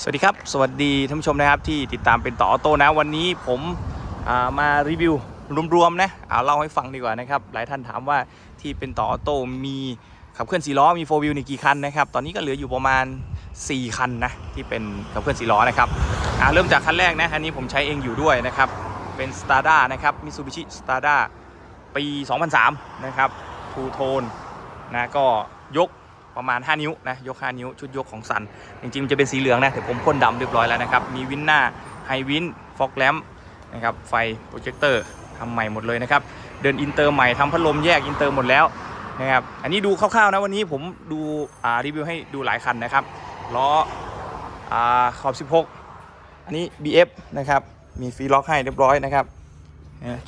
สวัสดีครับ สวัสดีท่านผู้ชมนะครับที่ติดตามเป็นต่อออโต้นะวันนี้ผมามารีวิวรวมๆนะเอาเล่าให้ฟังดีกว่านะครับหลายท่านถามว่าที่เป็นต่อออโต้มีขับเคลื่อนสีล้อมีโฟวิวในกี่คันนะครับตอนนี้ก็เหลืออยู่ประมาณ 4 คันนะที่เป็นขับเคลื่อนสีล้อนะครับเริ่มจากคันแรกนะอันนี้ผมใช้เองอยู่ด้วยนะครับเป็น s t a r d a นะครับ Mitsubishi s t a r d a ปี 2003 นะครับทูโทนนะก็ยก ประมาณ 5 นิ้วนะยก 5 นิ้วชุดยกของสันจริงๆมันจะเป็นสีเหลืองนะแต่ผมพ่นดำเรียบร้อยแล้วนะครับมีวินหน้าไฮวินฟอกแลมนะครับไฟโปรเจคเตอร์ทำใหม่หมดเลยนะครับเดินอินเตอร์ใหม่ทำพัดลมแยกอินเตอร์หมดแล้วนะครับอันนี้ดูคร่าวๆนะวันนี้ผมดูรีวิวให้ดูหลายคันนะครับล้ออขอบ 16 อันนี้ BF นะครับมีฟรีล็อกให้เรียบร้อยนะครับ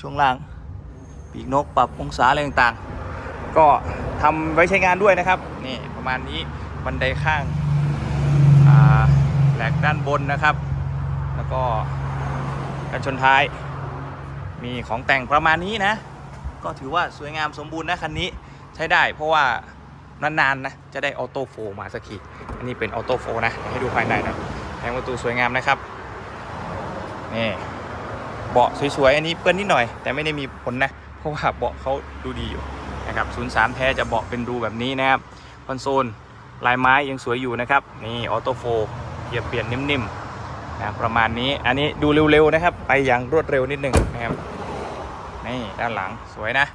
ช่วงล่างปีกนกปรับองศาอะไรต่างๆ ก็ทำไว้ใช้งานด้วยนะครับนี่ประมาณนี้บันไดข้างาแหลกด้านบนนะครับ แล้วก็กันชนท้าย มีของแต่งประมาณนี้นะ ก็ถือว่าสวยงามสมบูรณ์นะคันนี้ใช้ได้เพราะว่านานๆนะจะได้ออโต้โฟมาสักทีอันนี้เป็นออโต้โฟนะให้ดูภายในนะแผงประตูสวยงามนะครับนี่เบาะสวยๆอันนี้เปื้อนนิดหน่อย แต่ไม่ได้มีผลนะ เพราะว่าเบาะเขาดูดีอยู่ นะครับ03 แท้จะเบาะเป็นรูแบบนี้นะครับคอนโซลลายไม้ยังสวยอยู่นะครับนี่ออโต้โฟเหยียบเปลี่ยนนิ่มๆนะประมาณนี้อันนี้ดูเร็วๆนะครับ ไปอย่างรวดเร็วนิดหนึ่งนะครับนี่ด้านหลังสวยนะ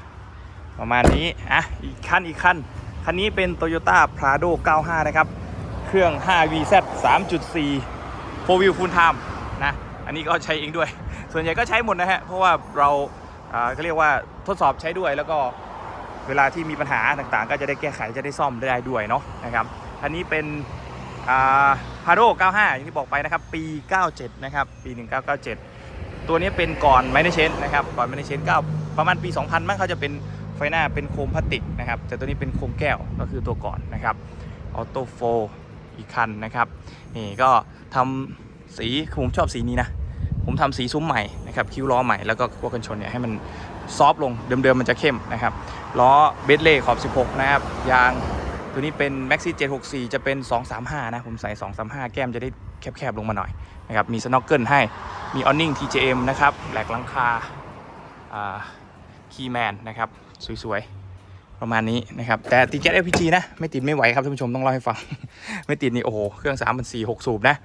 ประมาณนี้อะอีกคันอีกคันคันนี้เป็น Toyota Prado 95 นะครับ เครื่อง 5VZ 3.4 4 wheel full time นะ อันนี้ก็ใช้เองด้วย ส่วนใหญ่ก็ใช้หมดนะฮะ เพราะว่าเราอ่าเขาเรียกว่าทดสอบใช้ด้วยแล้วก็ เวลาที่มีปัญหาต่างๆ ก็จะได้แก้ไขจะได้ซ่อมได้ด้วยเนาะนะครับอันนี้เป็นพาโด95 อย่างที่บอกไปนะครับปี 97 นะครับปี 1997 ตัวนี้เป็นก่อนไมเนเชนนะครับก่อนไมเนเชน9ประมาณปี 2000 มั้งเขาจะเป็นไฟหน้าเป็นโคมพลาสติกนะครับแต่ตัวนี้เป็นโคมแก้วก็คือตัวก่อนนะครับออโต้โฟอีกคันนะครับนี่ก็ทำสีผมชอบสีนี้นะ ผมทำสีซุ้มใหม่นะครับคิ้วล้อใหม่แล้วก็พวกกันชนเนี่ยให้มันซอฟต์ลงเดิมๆมันจะเข้มนะครับล้อเบสเล่ขอบ 16 นะครับยางตัวนี้เป็น Maxi 764 จะเป็น 235 นะผมใส่ 235 แก้มจะได้แคบๆลงมาหน่อยนะครับมีสน็อกเกิลให้มีออนนิ่ง TJM นะครับแหลกลังคาคีย์แมนนะครับสวยๆ ประมาณนี้นะครับแต่ติดแก๊ส LPG นะ ไม่ติดไม่ไหวครับท่านผู้ชมต้องเล่าให้ฟัง ไม่ติดนี่โอ้โห เครื่อง3 4 0 6สูบนะ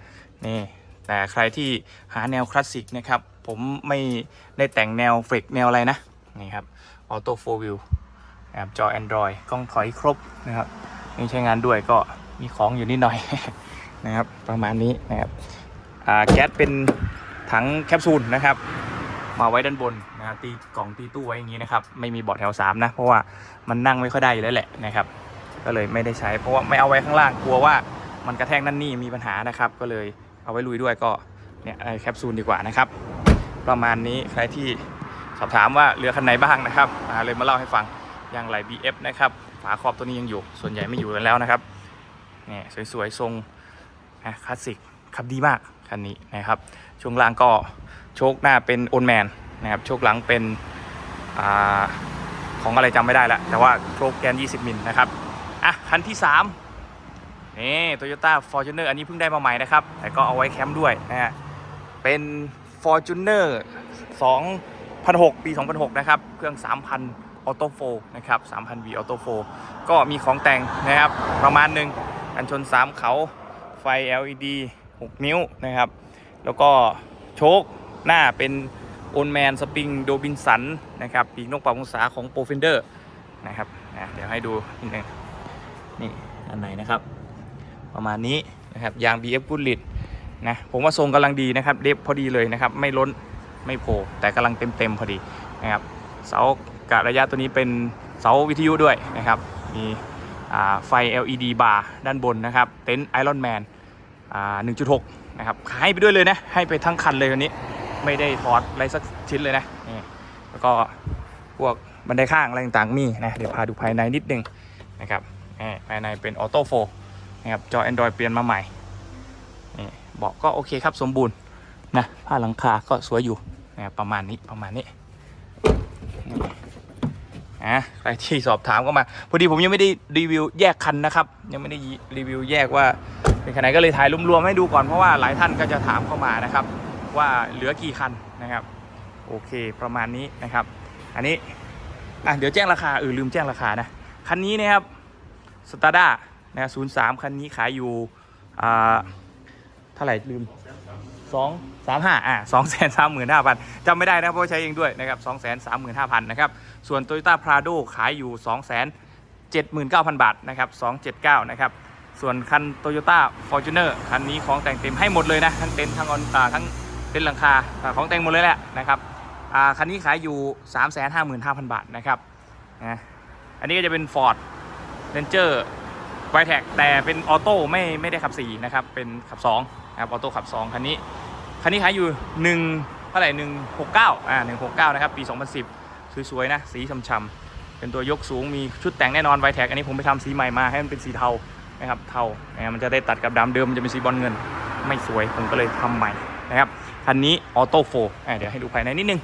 นี่ แต่ใครที่หาแนวคลาสสิกนะครับ ผมไม่ได้แต่งแนวเฟรกแนวอะไรนะ นี่ครับออโต้โฟวิลนะครับจอ Android กล้องถอยครบนะครับนี่ใช้งานด้วยก็มีของอยู่นิดหน่อยนะครับประมาณนี้นะครับแก๊สเป็นถังแคปซูลนะครับมาไว้ด้านบนนะครับตีกล่องตีตู้ไว้อย่างนี้นะครับไม่มีเบาะแถว3นะเพราะว่ามันนั่งไม่ค่อยได้อยู่แล้วแหละนะครับก็เลยไม่ได้ใช้เพราะว่าไม่เอาไว้ข้างล่างกลัวว่ามันกระแทกนั่นนี่มีปัญหานะครับก็เลย เอาไว้ลุยด้วยก็เนี่ยไอแคปซูลดีกว่านะครับ ประมาณนี้ใครที่สอบถามว่าเรือคันไหนบ้างนะครับอ่าเลยมาเล่าให้ฟังยางไหล BF นะครับฝาขอบตัวนี้ยังอยู่ ส่วนใหญ่ไม่อยู่กันแล้วนะครับเนี่ยสวยๆทรงนะคลาสสิกขับดีมากคันนี้นะครับช่วงล่างก็โชคหน้าเป็นโอนแมนนะครับโชคหลังเป็นอาของอะไรจำไม่ได้แล้วแต่ว่าโชคแกน 20 มิลนะครับอะคันที่ 3 นี่ Toyota Fortuner อันนี้เพิ่งได้มาใหม่นะครับ แต่ก็เอาไว้แคมป์ด้วยนะฮะเป็น Fortuner 2006 ปี 2006 นะครับ เครื่อง 3,000 Auto 4นะครับ 3,000 V Auto 4ก็มีของแต่งนะครับ ประมาณหนึ่งกันชน 3 เขาไฟ LED 6 นิ้วนะครับ แล้วก็โชคหน้าเป็น o n Man Spring Dobinson นะครับปีกนกปรับองศาของ p r o f e n d e r นะครับนะเดี๋ยวให้ดูนิดนึงนี่อันไหนนะครับ ประมาณนี้นะครับยาง BF กุลิตนะผมว่าทรงกำลังดีนะครับเดฟพอดีเลยนะครับ ไม่ล้นไม่โผล่แต่กำลังเต็มเต็มๆพอดีนะครับเสากะระยะตัวนี้เป็นเสาวิทยุด้วยนะครับมีไฟ LED บาร์ด้านบนนะครับ เต็นท์ไอรอนแมน1.6 นะครับให้ไปด้วยเลยนะ ให้ไปทั้งคันเลยวันนี้ ไม่ได้ถอดอะไรสักชิ้นเลยนะนี่แล้วก็พวกบันไดข้างอะไรต่างๆมีนะ เดี๋ยวพาดูภายในนิดนึงนะครับภายในเป็นออโต้โฟ นะครับจอ Android เปลี่ยนมาใหม่นี่เบาะก็โอเคครับสมบูรณ์นะผ้าหลังคาก็สวยอยู่นะครับประมาณนี้ประมาณนี้นี่อะใครที่สอบถามก็มาพอดีผมยังไม่ได้รีวิวแยกคันนะครับ ยังไม่ได้รีวิวแยกว่าเป็นคันไหนก็เลยถ่ายรวมๆให้ดูก่อนเพราะว่าหลายท่านก็จะถามเข้ามานะครับ ว่าเหลือกี่คันนะครับ โอเคประมาณนี้นะครับ อันนี้อะเดี๋ยวแจ้งราคาเออลืมแจ้งราคานะคันนี้นะครับสตาร์ด้า นะศูนย์สามคันนี้ขายอยู่อ่าเท่าไหร่ลืมสองสามห้าอะสองแสนสามหมื่นห้าพันจำไม่ได้นะเพราะใช้เองด้วยนะครับสองแสนสามหมื่นห้าพันนะครับ ส่วน Toyota Prado ขายอยู่2 7 9 0 0 0บาทนะครับ279นะครับ ส่วนคัน Toyota Fortuner คันนี้ของแต่งเต็มให้หมดเลยนะ ทั้งเต็นท์ทั้งออนอ่าทั้งเต็นท์หลังคาของแต่งหมดเลยแหละนะครับอ่าคันนี้ขายอยู่355,000บาทนะครับนะอันนี้ก็จะเป็น Ford Ranger v i t e c แต่เป็นออโต้ไม่ไม่ได้ขับ4นะครับเป็นขับ2นะครับออโต้ขับ 2 คันนี้ คันนี้ขายอยู่ 1เท่าไหร่169อ่า169 นะครับ ปี 2010 สวย ๆ นะ สีช่ำๆเป็นตัวยกสูงมีชุดแต่งแน่นอนไวแท็กอันนี้ผมไปทำสีใหม่มาให้มันเป็นสีเทานะครับเทานะมันจะได้ตัดกับดำเดิมมันจะเป็นสีบอลเงิน ไม่สวยผมก็เลยทำใหม่นะครับคันนี้ออโต้โฟเดี๋ยวให้ดูภายในนิดนึง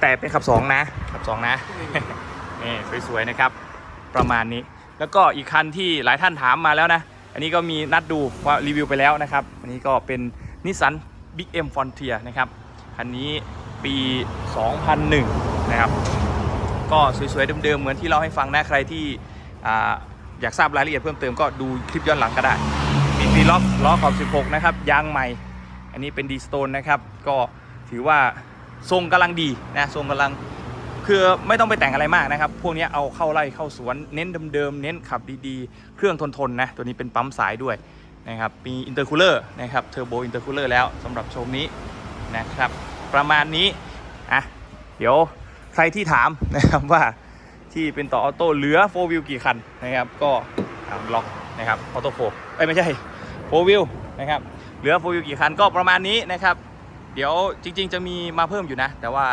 แต่เป็นขับ 2 นะขับ 2 นะนี่สวยๆนะครับประมาณนี้ แล้วก็อีกคันที่หลายท่านถามมาแล้วนะ อันนี้ก็มีนัดดูว่ารีวิวไปแล้วนะครับ อันนี้ก็เป็นนิสสัน Big M Frontier นะครับ คันนี้ปี 2001 นะครับ ก็สวยๆเดิมๆ เหมือนที่เราให้ฟังนะใครที่อ่อยากทราบรายละเอียดเพิ่มเติมก็ดูคลิปย้อนหลังก็ได้ มีฟีล็อกล้อขอบ 16 นะครับ ยางใหม่ อันนี้เป็นดีสโตนนะครับ ก็ถือว่าทรงกำลังดีนะ ทรงกำลัง คือไม่ต้องไปแต่งอะไรมากนะครับ พวกนี้เอาเข้าไร่เข้าสวนเน้นเดิมๆเน้นขับดีๆ เครื่องทนๆนะตัวนี้เป็นปั๊มสายด้วยนะครับ มีอินเตอร์คูลเลอร์นะครับ เทอร์โบอินเตอร์คูลเลอร์แล้วสำหรับโชมนี้นะครับ ประมาณนี้ อะ เดี๋ยวใครที่ถามนะครับว่าที่เป็นต่อออโต้เหลือโฟวิวกี่คันนะครับ ก็ล็อกนะครับออโต้โฟเอ้ยไม่ใช่โฟวิวนะครับ เหลือโฟวิวกี่คันก็ประมาณนี้นะครับ เดี๋ยวจริง ๆ จะมีมาเพิ่มอยู่นะ แต่ว่า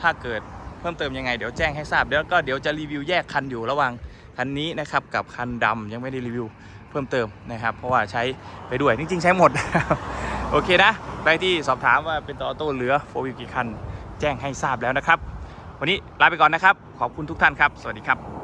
ถ้าเกิด เพิ่มเติมยังไงเดี๋ยวแจ้งให้ทราบแล้วก็เดี๋ยวจะรีวิวแยกคันอยู่ระหว่างคันนี้นะครับกับคันดำยังไม่ได้รีวิวเพิ่มเติมนะครับ เพราะว่าใช้ไปด้วยจริงๆใช้หมด โอเคนะใครที่สอบถามว่าเป็นต่อออโต้เหลือโฟวิวกี่คัน แจ้งให้ทราบแล้วนะครับ วันนี้ลาไปก่อนนะครับ ขอบคุณทุกท่านครับ สวัสดีครับ